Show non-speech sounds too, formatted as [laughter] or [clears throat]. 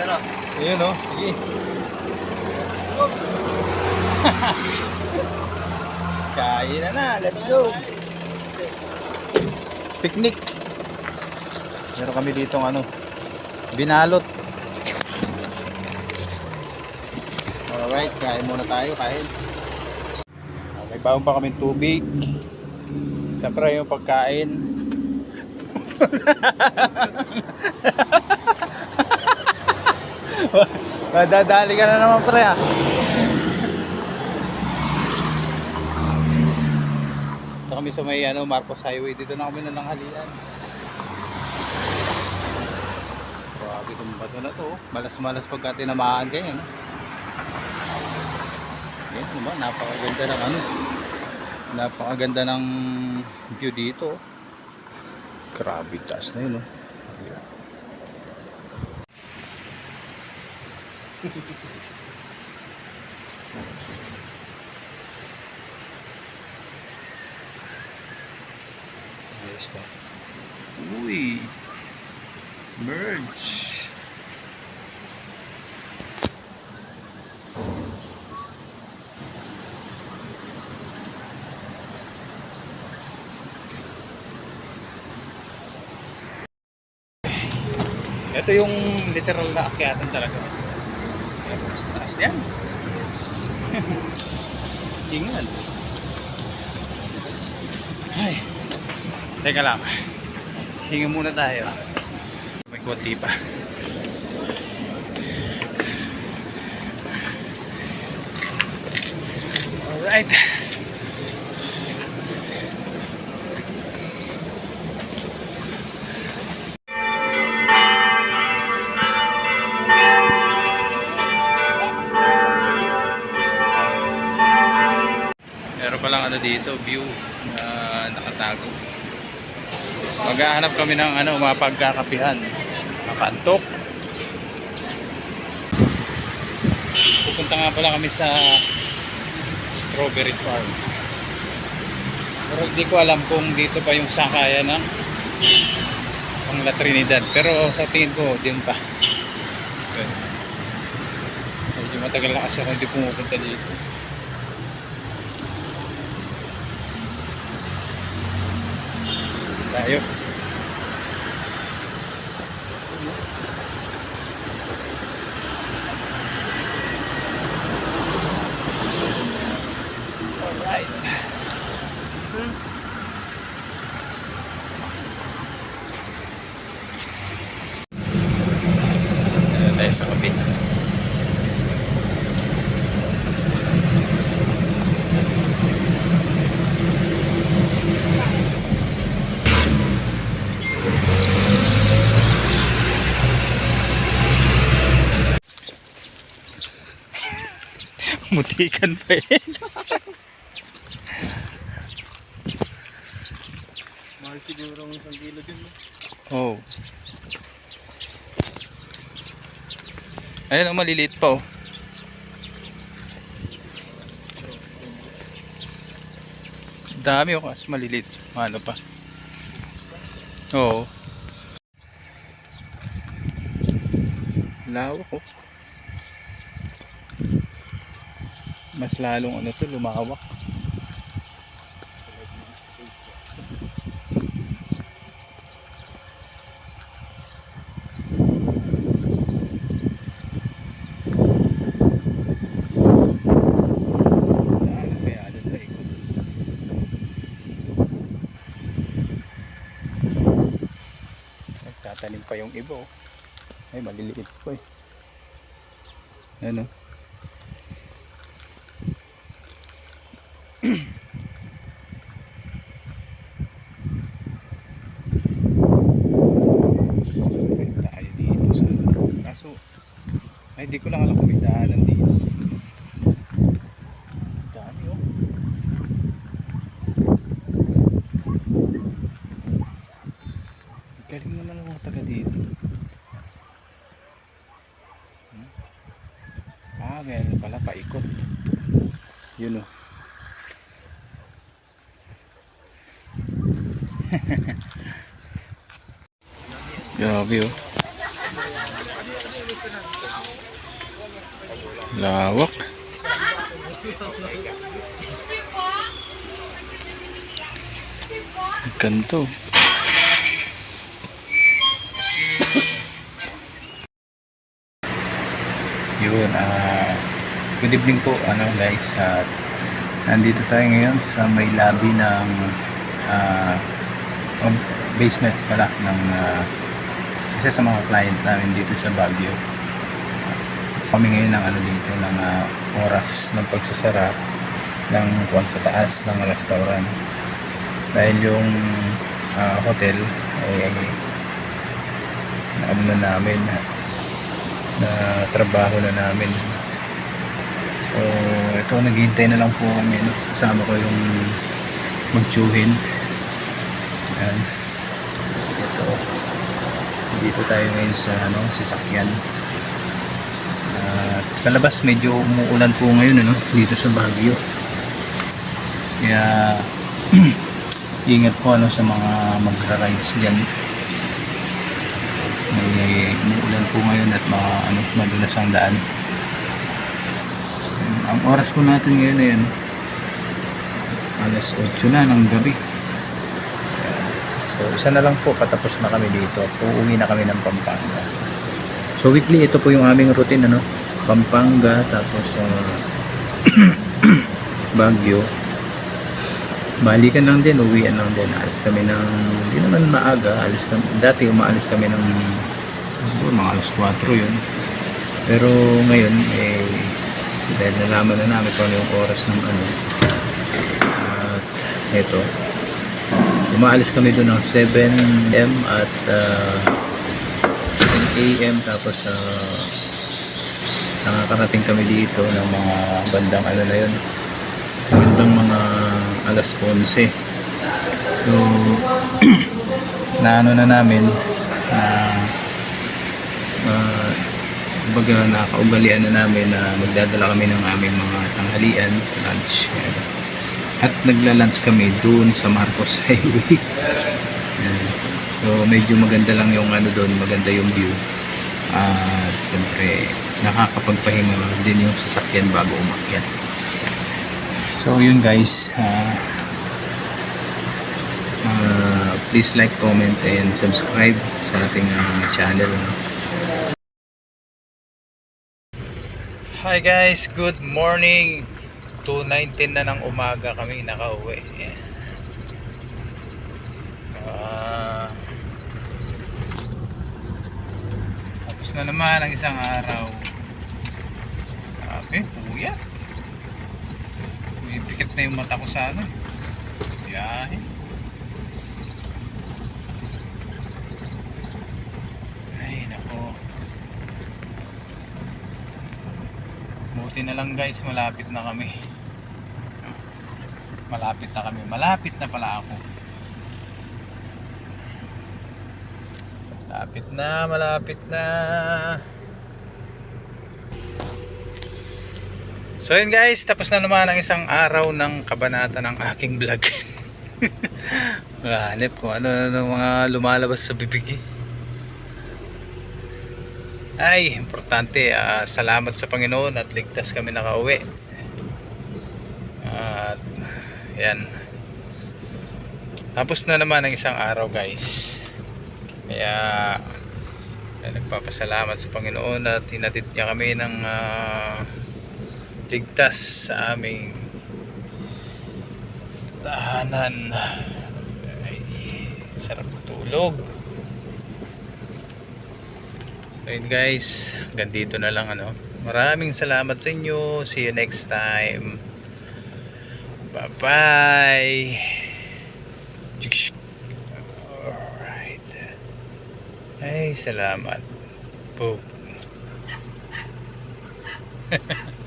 Sarap. Ayun oh, sige. [laughs] Kain na na, let's go. Picnic. Meron kami dito ng ano, binalot. Alright, kain muna tayo, kain. May baon pa kami tubig. Siyempre yung pagkain. [laughs] [laughs] Madadali ka na naman pre ah. Ito kami sa may ano, Marcos Highway. Dito na kami na nanghalian. Grabe itong bato na to. oh. Malas-malas pagka tinamaan ganyan. no? Yan naman, napakaganda ng ano. Napakaganda ng view dito. Grabe taas na yun. Oh. Ayos pa. Uy! Merge! Ito yung literal na akyatan talaga. Taas yan. Ingal. Ay. Teka lang. Hinga muna tayo. May konti pa. Alright. Meron palang ano dito, view na nakatago. Maghahanap kami ng ano, mga pagkakapihan. Makantok. Pupunta nga pala kami sa strawberry farm. Pero hindi ko alam kung dito pa yung sakaya ng pang La Trinidad. Pero sa tingin ko, din pa. Okay. Medyo matagal na kasi ako hindi pumupunta dito. Tayo. Alright. Tayo sa kape. Mutikan pa eh. Mahal siguro ang isang kilo din. no? Oh. Ayun, ang maliliit pa oh. Dami oh, kasi maliliit. Ano pa? Oo. Lawak oh. Mas lalong ano to, lumawak. Nagtatanim pa yung iba oh. Ay, maliliit po eh. Ano? tayo dito sa kaso ay di ko lang alam kung may daanan dito. Dami oh. Galing naman ang mga taga dito. Hmm? ah meron pala paikot. Yun oh. [laughs] Grabe oh. Lawak. Ganto. Yun, ah, good evening po, ano guys, at nandito tayo ngayon sa may lobby ng o basement pala ng ah, isa sa mga client namin dito sa Baguio. Kami ngayon ng ano dito ng ah, oras ng pagsasara ng kuwan sa taas ng restaurant. Dahil yung ah, hotel ay ano na namin na trabaho na namin. So, ito naghihintay na lang po kami. No? Kasama ko yung magtsuhin. Ayan. Ito. Dito tayo ngayon sa ano, sasakyan. At sa labas medyo umuulan po ngayon ano, dito sa Baguio. Kaya [clears throat] ingat po ano sa mga magra-rides diyan. May umuulan po ngayon at mga ano, madulas ang daan. Ang oras po natin ngayon ay ano, alas 8 na ng gabi. So, isa na lang po, patapos na kami dito. Uuwi na kami ng Pampanga. So, weekly, ito po yung aming routine, ano? Pampanga, tapos uh, [clears throat] Baguio. Balikan lang din, uwian lang din. Alis kami ng, hindi naman maaga. Alis kami, dati umaalis kami ng siguro mga alas 4 yun. Pero ngayon, eh, dahil nalaman na namin kung ano yung oras ng ano. At eto, umaalis kami doon ng 7 am at uh, 7 am tapos uh, nakakarating kami dito ng mga bandang ano na yun bandang mga alas 11 so [clears throat] na ano na namin na uh, baga nakaugalian na namin na magdadala kami ng aming mga tanghalian lunch Yan. at nagla-lunch kami doon sa Marcos [laughs] Highway. So medyo maganda lang yung ano doon maganda yung view. At siyempre nakakapagpahinga din yung sasakyan bago umakyat. So yun guys ah ah, please like, comment, and subscribe sa ating ah, channel? Hi guys, good morning. 2.19 na ng umaga kami nakauwi. Ah, tapos na naman ang isang araw Grabe, puyat Pumipikit na yung mata ko sa ano Biyahe Ay nako Buti na lang guys, malapit na kami. Malapit na kami. Malapit na pala ako. Malapit na, malapit na. So yun guys, tapos na naman ang isang araw ng kabanata ng aking vlog. [laughs] Hanip ko ano, ano mga lumalabas sa bibig. Ay, importante. ah, salamat sa Panginoon at ligtas kami nakauwi. At, yan. Tapos na naman ang isang araw guys. Kaya, ay, nagpapasalamat sa Panginoon at hinatid niya kami ng ah, ligtas sa aming tahanan. Ay, sarap tulog. So yun guys, hanggang dito na lang ano. Maraming salamat sa inyo. See you next time. Bye-bye. Alright. Ay, salamat. Boop. [laughs]